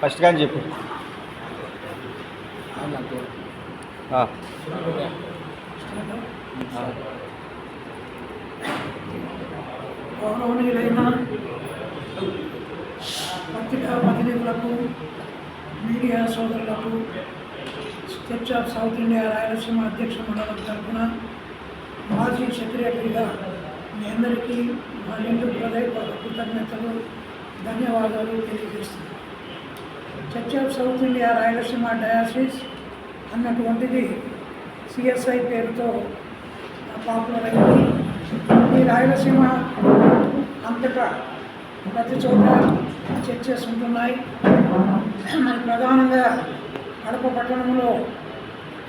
First కానీ చెప్పు ఆ. ఆ. గౌరవనీయులైన పత్రికా ప్రతినిధులకు మీడియా సోదరులకు church of south India Rayalaseema అధ్యక్ష మండలం తరఫున మాజీ సెక్రటరీగా మీ అందరికీ మా నిండు హృదయపూర్వక కృతజ్ఞతలు ధన్యవాదాలు తెలియజేస్తున్నాను. Church of south India Rayalaseema diocese అన్నటువంటిది సిఎస్ఐ పేరుతో పాపులర్ అయింది. ఈ రాయలసీమ అంతటా ప్రతి చోట చర్చెస్ ఉంటున్నాయి. మరి ప్రధానంగా కడప పట్టణంలో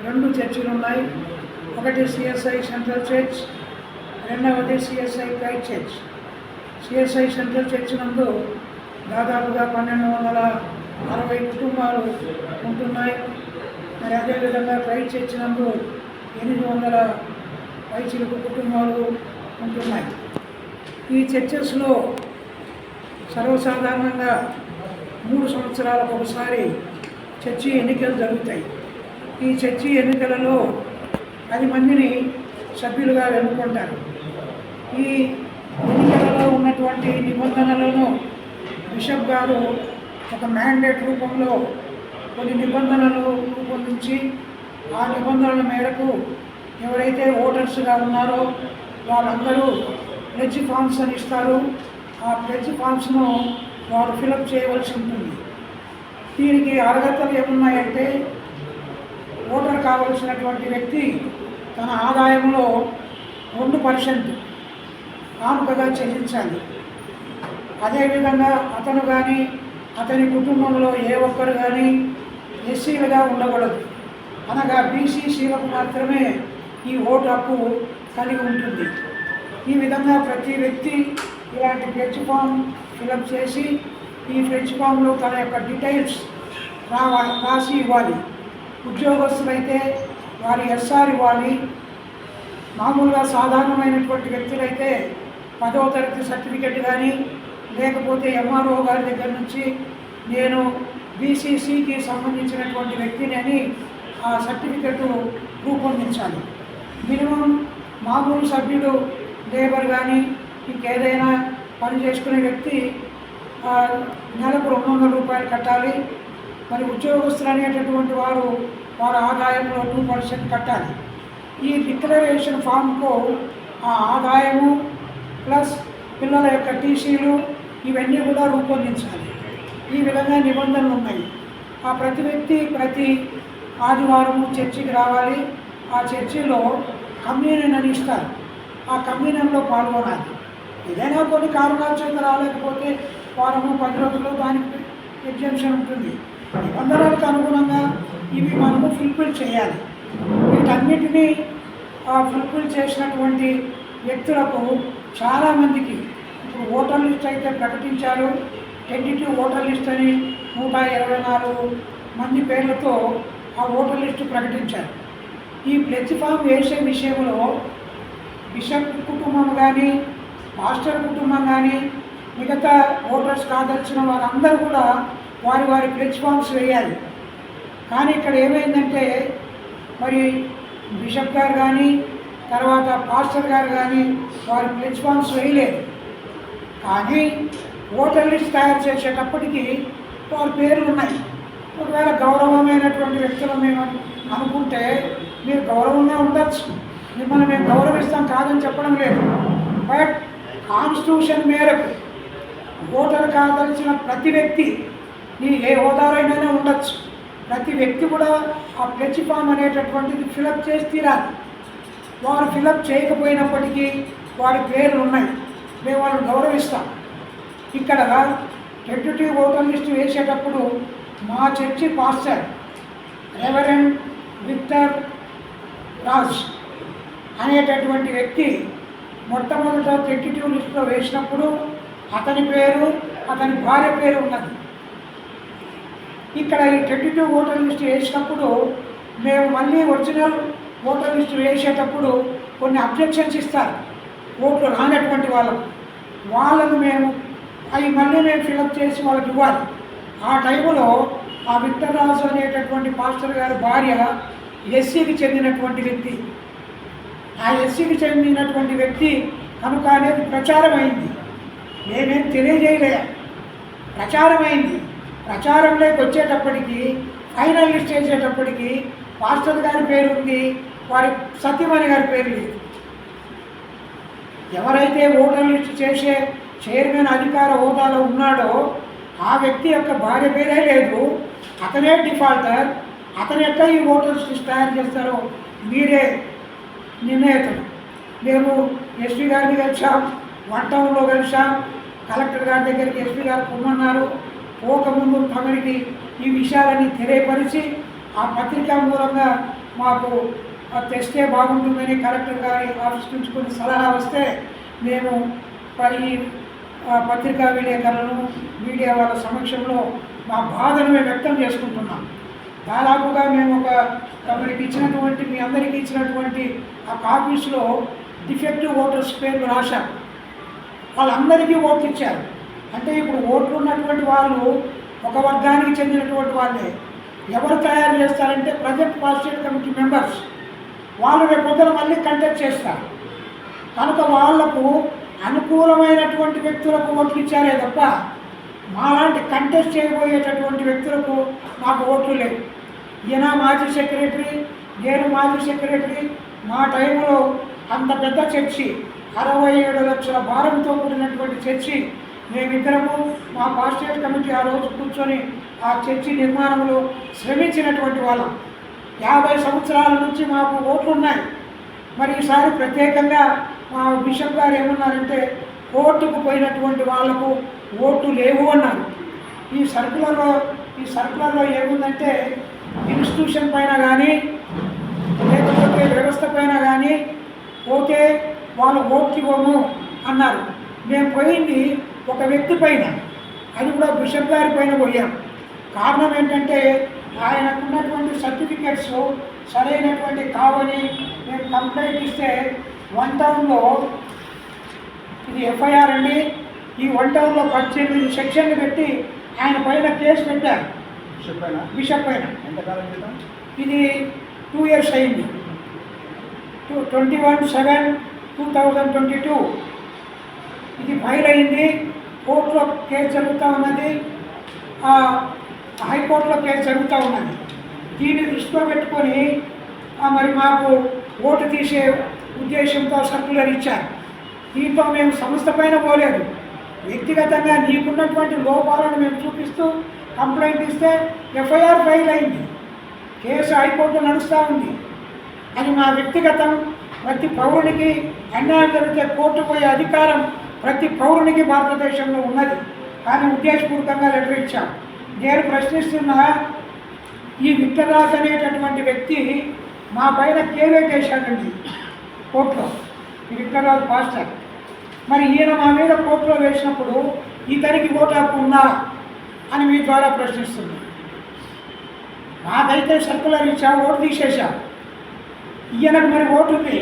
రెండు చర్చిలు ఉన్నాయి. ఒకటి సిఎస్ఐ సెంట్రల్ చర్చ్ రెండవది CSI krait church CSI central church నందు దాదాపుగా పన్నెండు వందల అరవై కుటుంబాలు ఉంటున్నాయి. మరి అదేవిధంగా క్రైస్ట్ చర్చ్ ఎనిమిది వందల పైచిలుకు కుటుంబాలు ఉంటున్నాయి. ఈ చర్చెస్లో సర్వసాధారణంగా మూడు సంవత్సరాలకు ఒకసారి చర్చి ఎన్నికలు జరుగుతాయి. ఈ చర్చి ఎన్నికలలో పది మందిని సభ్యులుగా ఎన్నుకుంటారు. ఈ ఎన్నికలలో ఉన్నటువంటి నిబంధనలను బిషప్ గారు ఒక మ్యాండేట్ రూపంలో కొన్ని నిబంధనలు రూపొందించి ఆ నిబంధనల మేరకు ఎవరైతే ఓటర్స్గా ఉన్నారో వాళ్ళందరూ ప్లెజ్ ఫామ్స్ అని ఇస్తారు. ఆ ప్లెజ్ ఫామ్స్ను వారు ఫిలప్ చేయవలసి ఉంటుంది. దీనికి అర్హతలు ఏమున్నాయంటే ఓటర్ కావలసినటువంటి వ్యక్తి తన ఆదాయంలో రెండు పర్సెంట్ కానుకగా చెల్లించాలి. అదేవిధంగా అతను కానీ అతని కుటుంబంలో ఏ ఒక్కరు కానీ ఎస్సీలుగా ఉండకూడదు. అనగా బీసీసీలకు మాత్రమే ఈ ఓటు హక్కు కలిగి ఉంటుంది. ఈ విధంగా ప్రతి వ్యక్తి ఇలాంటి ఫ్రెంచ్ ఫామ్ ఫిలప్ చేసి ఈ ఫ్రెంచ్ ఫామ్లో తన యొక్క డీటెయిల్స్ రావా రాసి ఇవ్వాలి. ఉద్యోగస్తులైతే వారి ఎస్ఆర్ ఇవ్వాలి. మామూలుగా సాధారణమైనటువంటి వ్యక్తులైతే పదవ తరగతి సర్టిఫికెట్ కానీ లేకపోతే ఎంఆర్ఓ గారి దగ్గర నుంచి నేను బీసీసీకి సంబంధించినటువంటి వ్యక్తిని అని ఆ సర్టిఫికెట్ రూపొందించాలి. మినిమం మామూలు సభ్యుడు లేబర్ కానీ ఇంకేదైనా పని చేసుకునే వ్యక్తి నెలకు రెండు వందల రూపాయలు కట్టాలి. మరి ఉద్యోగస్తులు అనేటటువంటి వారు వారి ఆదాయంలో టూ పర్సెంట్ కట్టాలి. ఈ డిక్లరేషన్ ఫామ్కు ఆ ఆదాయము ప్లస్ పిల్లల యొక్క టీసీలు ఇవన్నీ కూడా రూపొందించాలి. ఈ విధంగా నిబంధనలు ఉన్నాయి. ఆ ప్రతి వ్యక్తి ప్రతి ఆదివారము చర్చికి రావాలి. ఆ చర్చిలో కమ్యూనియన్ అని ఇస్తారు. ఆ కమ్యూనియన్లో పాల్గొనాలి. ఏదైనా కొన్ని కారణాల చేత రాలేకపోతే వారము పది రోజుల్లో దానికి ఎగ్జామ్షన్ ఉంటుంది. నిబంధనలకు అనుగుణంగా ఇవి మనము ఫుల్ఫిల్ చేయాలి. వీటన్నిటినీ ఫుల్ఫిల్ చేసినటువంటి వ్యక్తులకు చాలామందికి ఓటర్ లిస్ట్ అయితే ప్రకటించారు. టెంటిటివ్ ఓటర్ లిస్ట్ అని నూట ఇరవై నాలుగు మంది పేర్లతో ఆ ఓటర్ లిస్టు ప్రకటించారు. ఈ ప్లెచ్ ఫామ్ వేసే విషయంలో బిషప్ కుటుంబం కానీ మాస్టర్ కుటుంబం కానీ మిగతా ఓటర్స్ కాదలిచిన వారందరూ కూడా వారి వారి ప్లెచ్ ఫామ్స్ వేయాలి. కానీ ఇక్కడ ఏమైందంటే మరి బిషప్ గారు కానీ తర్వాత పాస్టర్ గారు కానీ వారి ప్లెచ్ ఫామ్స్ వేయలేదు. కానీ ఓటర్ లిస్ట్ తయారు చేసేటప్పటికి వారి పేర్లు ఉన్నాయి. ఒకవేళ గౌరవమైనటువంటి వ్యక్తులు మేము అనుకుంటే మీరు గౌరవంగా ఉండొచ్చు. మిమ్మల్ని మేము గౌరవిస్తాం కాదని చెప్పడం లేదు. బట్ కాన్స్టిట్యూషన్ మేరకు ఓటర్ కాదలిచిన ప్రతి వ్యక్తి నీ ఏ హోదారైనా ఉండొచ్చు. ప్రతి వ్యక్తి కూడా ఆ ప్లెచ్ ఫామ్ అనేటటువంటిది ఫిలప్ చేసి తీరాలి. వారు ఫిలప్ చేయకపోయినప్పటికీ వారి పేర్లు ఉన్నాయి. మేము వాళ్ళని గౌరవిస్తాం. ఇక్కడ టెంటేటివ్ ఓటర్ లిస్ట్ వేసేటప్పుడు మా church pastor reverend Victor Raj అనేటటువంటి వ్యక్తి మొట్టమొదట టెంటేటివ్ లిస్టులో వేసినప్పుడు అతని పేరు అతని భార్య పేరు ఉన్నది. ఇక్కడ ఈ టెంటేటివ్ ఓటర్ లిస్ట్ వేసినప్పుడు మేము మళ్ళీ ఒరిజినల్ ఓటర్ లిస్ట్ వేసేటప్పుడు కొన్ని అబ్జెక్షన్స్ ఇస్తారు. ఓట్లు రానటువంటి వాళ్ళకు వాళ్ళను మేము అవి మళ్ళీ మేము ఫిలప్ చేసి వాళ్ళకి ఇవ్వాలి. ఆ టైంలో ఆ విక్టర్రాజు అనేటటువంటి మాస్టర్ గారి భార్య ఎస్సీకి చెందినటువంటి వ్యక్తి. ఆ ఎస్సీకి చెందినటువంటి వ్యక్తి కనుక అనేది ప్రచారం అయింది. నేనేం తెలియజేయలే. ప్రచారం ప్రచారంలోకి వచ్చేటప్పటికి ఫైనల్ లిస్ట్ చేసేటప్పటికి మాస్టర్ గారి పేరు ఉంది వారి సత్యమణి గారి పేరు లేదు. ఎవరైతే ఓటర్ లిస్ట్ చేసే చైర్మన్ అధికార హోదాలో ఉన్నాడో ఆ వ్యక్తి యొక్క భార్య పేరే లేదు. అతనే డిఫాల్టర్. అతను ఎట్లా ఈ ఓటర్స్ లిస్ట్ తయారు చేస్తారో మీరే నిర్ణయితలు మేము ఎస్పీ గారిని కలిసాం వన్ టౌన్లో కలిసాం కలెక్టర్ గారి దగ్గరికి ఎస్పీ గారు పొమ్మన్నారు. పోకముందు తమరికి ఈ విషయాలన్నీ తెలియపరిచి ఆ పత్రికా మూలంగా మాకు అది తెస్తే బాగుంటుందని కలెక్టర్ గారి ఆఫీస్ నుంచి కొన్ని సలహా వస్తే మేము ఈ పత్రికా విలేకరులను మీడియా వాళ్ళ సమక్షంలో మా బాధను మేము వ్యక్తం చేసుకుంటున్నాం. దాదాపుగా మేము ఒక తమరికి ఇచ్చినటువంటి మీ అందరికీ ఇచ్చినటువంటి ఆ కాపీస్లో డిఫెక్టివ్ ఓటర్స్ పేర్లు రాశారు. వాళ్ళందరికీ ఓట్లు ఇచ్చారు. అంటే ఇప్పుడు ఓట్లు ఉన్నటువంటి వాళ్ళు ఒక వర్గానికి చెందినటువంటి వాళ్ళే. ఎవరు తయారు చేస్తారంటే ప్రజెంట్ పాస్టేట్ కమిటీ మెంబర్స్. వాళ్ళు రేపు పొద్దున మళ్ళీ కంటెక్ట్ చేస్తారు. కనుక వాళ్ళకు అనుకూలమైనటువంటి వ్యక్తులకు ఓట్లు ఇచ్చారే తప్ప మాలాంటి కంటెస్ట్ చేయబోయేటటువంటి వ్యక్తులకు మాకు ఓట్లు లేవు. ఈయన మాజీ సెక్రటరీ నేను మాజీ సెక్రటరీ మా టైంలో అంత పెద్ద చర్చి అరవై ఏడు లక్షల భారంతో కూడినటువంటి చర్చి మేమిద్దరము మా పాస్టేట్ కమిటీ ఆ రోజు కూర్చొని ఆ చర్చి నిర్మాణంలో శ్రమించినటువంటి వాళ్ళం. యాభై సంవత్సరాల నుంచి మాకు ఓట్లు ఉన్నాయి మరి ఈసారి ప్రత్యేకంగా మా బిషప్ గారు ఏమన్నారంటే కోర్టుకు పోయినటువంటి వాళ్ళకు ఓట్లు లేవు అన్నారు. ఈ సర్కులర్లో ఈ సర్కులర్లో ఏముందంటే ఇన్స్టిట్యూషన్ పైన కానీ లేకపోతే వ్యవస్థ పైన కానీ పోతే వాళ్ళు ఓట్లు ఇవ్వము అన్నారు. మేము పోయింది ఒక వ్యక్తి పైన. అది కూడా బిషప్ గారి పైన పోయాం. కారణం ఏంటంటే ఆయనకున్నటువంటి సర్టిఫికెట్స్ సరైనటువంటి కావని మేము కంప్లైంట్ ఇస్తే వన్ టౌన్లో ఇది ఎఫ్ఐఆర్ అండి. ఈ వన్ టౌన్లో పద్దెనిమిది సెక్షన్లు పెట్టి ఆయన పైన కేసు పెట్టారు. బిషప్ పైన? ఇది టూ ఇయర్స్ అయింది. Two twenty one seven two thousand twenty two ఇది ఫైల్ అయింది. కోర్టులో కేసు జరుగుతూ ఉన్నది. ఆ, హైకోర్టులో కేసు జరుగుతూ ఉన్నది. దీన్ని దృష్టిలో పెట్టుకొని మరి మాకు ఓటు తీసే ఉద్దేశంతో సర్కులర్ ఇచ్చారు. దీంతో మేము సంస్థ పైన పోలేదు. వ్యక్తిగతంగా నీకున్నటువంటి లోపాలను మేము చూపిస్తూ కంప్లైంట్ ఇస్తే ఎఫ్ఐఆర్ ఫైల్ అయింది. కేసు హైకోర్టు నడుస్తూ ఉంది. అది మా వ్యక్తిగతం ప్రతి పౌరునికి అన్యాయం జరిగితే కోర్టు పోయే అధికారం ప్రతి పౌరునికి భారతదేశంలో ఉన్నది. కానీ ఉద్దేశపూర్వకంగా లెటర్ ఇచ్చాం. నేను ప్రశ్నిస్తున్నా ఈ విత్తరాజ్ అనేటటువంటి వ్యక్తి మా పైన కేవే వేశాడండి. కోర్టులో. విత్తరాజు పాస్టర్ మరి ఈయన మా మీద కోర్టులో వేసినప్పుడు ఇతనికి ఓటు హక్కు ఉందా అని మీ ద్వారా ప్రశ్నిస్తున్నాను నాకైతే సర్కులర్ ఇచ్చా ఓటు తీసేశా. ఈయనకు మరి ఓటు ఉంది.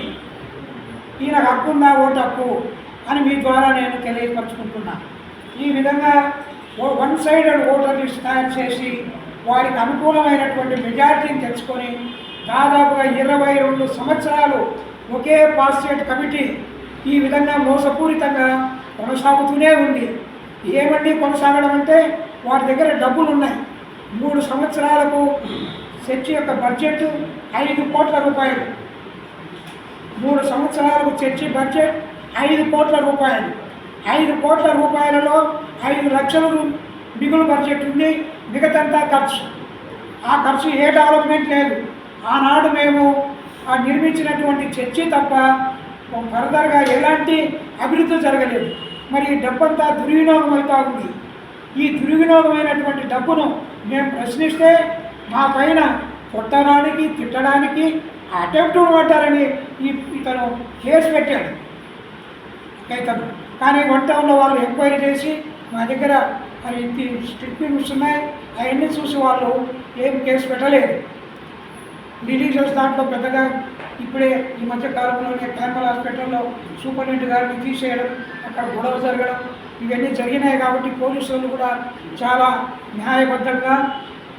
ఈయనకు హక్కు ఉందా ఓటు హక్కు అని మీ ద్వారా నేను తెలియపరచుకుంటున్నా. ఈ విధంగా వన్ సైడెడ్ ఓటర్ లిస్ట్ తయారు చేసి వారికి అనుకూలమైనటువంటి మెజారిటీని తెచ్చుకొని దాదాపుగా ఇరవై రెండు సంవత్సరాలు ఒకే పాస్టేట్ కమిటీ ఈ విధంగా మోసపూరితంగా కొనసాగుతూనే ఉంది. ఏమండి కొనసాగడం అంటే వారి దగ్గర డబ్బులు ఉన్నాయి మూడు సంవత్సరాలకు చర్చి యొక్క బడ్జెట్ ఐదు కోట్ల రూపాయలు. మూడు సంవత్సరాలకు చర్చి బడ్జెట్ ఐదు కోట్ల రూపాయలు. ఐదు కోట్ల రూపాయలలో ఐదు లక్షలు మిగులు బడ్జెట్ ఉంది మిగతంతా ఖర్చు. ఆ ఖర్చు ఏ డెవలప్మెంట్ లేదు. ఆనాడు మేము ఆ నిర్మించినటువంటి చర్చి తప్ప ఫర్దర్గా ఎలాంటి అభివృద్ధి జరగలేదు. మరి ఈ డబ్బంతా దుర్వినియోగం అవుతా ఉంది. ఈ దుర్వినియోగమైనటువంటి డబ్బును మేము ప్రశ్నిస్తే మా పైన కొట్టడానికి తిట్టడానికి అటెంప్ట్ పట్టారని ఈ ఇతను కేసు పెట్టాడు. ఇతను. కానీ వన్ టౌన్లో వాళ్ళు ఎంక్వైరీ చేసి మా దగ్గర స్ట్రిక్ట్ ఉన్నాయి అవన్నీ చూసి వాళ్ళు ఏం కేసు పెట్టలేదు. రిలీజియస్ దాంట్లో పెద్దగా ఇప్పుడే ఈ మధ్య కాలంలోనే క్యాన్మల్ హాస్పిటల్లో సూపరింటెండెంట్ గారిని తీసేయడం అక్కడ గొడవ జరగడం ఇవన్నీ జరిగినాయి కాబట్టి పోలీసులు కూడా చాలా న్యాయబద్ధంగా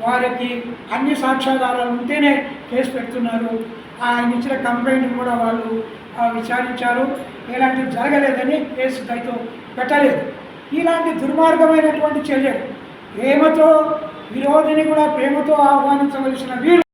వారికి అన్ని సాక్ష్యాధారాలు ఉంటేనే కేసు పెడుతున్నారు. ఆయన ఇచ్చిన కంప్లైంట్ కూడా వాళ్ళు ఆ, విచారించారు. ఎలాంటివి జరగలేదని కేసు దయతో పెట్టలేదు. ఇలాంటి దుర్మార్గమైనటువంటి చర్యలు. ప్రేమతో విరోధిని కూడా ప్రేమతో ఆహ్వానించవలసిన వీరు